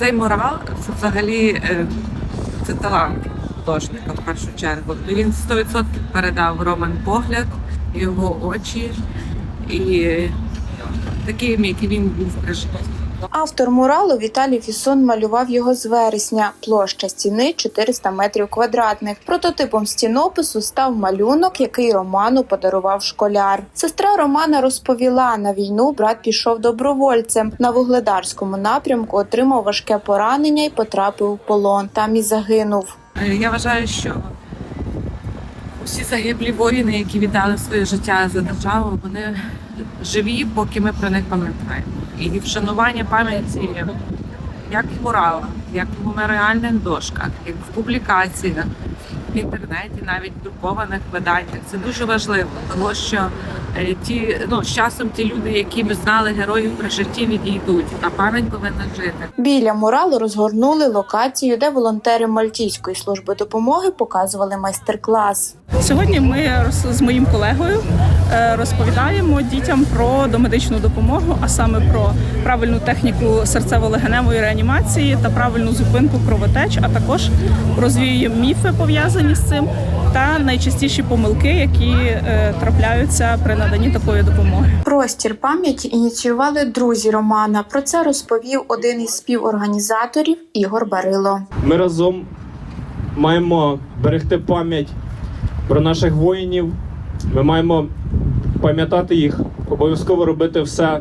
Цей морал це взагалі е, це талант художника в першу чергу. Він 100% передав Роман погляд, його очі і таким, який він був при житті. Автор муралу Віталій Фісон малював його з вересня. Площа стіни 400 метрів квадратних. Прототипом стінопису став малюнок, який Роману подарував школяр. Сестра Романа розповіла, на війну брат пішов добровольцем. На вугледарському напрямку отримав важке поранення і потрапив у полон. Там і загинув. Я вважаю, що всі загиблі воїни, які віддали своє життя за державу, вони живі, поки ми про них пам'ятаємо. І вшанування пам'яті як в муралах, як в меморіальних дошках, як в публікаціях, в інтернеті, навіть в друкованих виданнях. Це дуже важливо, тому що ті ну з часом ті люди, які ми знали героїв при житті, відійдуть, а пам'ять повинна жити. Біля муралу розгорнули локацію, де волонтери Мальтійської служби допомоги показували майстер-клас. Сьогодні ми роз- з моїм колегою е, розповідаємо дітям про домедичну допомогу, а саме про правильну техніку серцево-легеневої реанімації та правильну зупинку кровотеч, а також розвіюємо міфи пов'язані з цим та найчастіші помилки, які е, трапляються при наданні такої допомоги. Простір пам'яті ініціювали друзі Романа. Про це розповів один із співорганізаторів Ігор Барило. Ми разом маємо берегти пам'ять про наших воїнів. Ми маємо пам'ятати їх, обов'язково робити все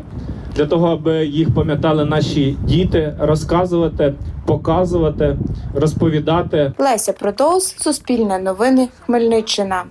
для того, аби їх пам'ятали наші діти, розказувати, показувати, розповідати. Леся Протоус, Суспільне новини, Хмельниччина.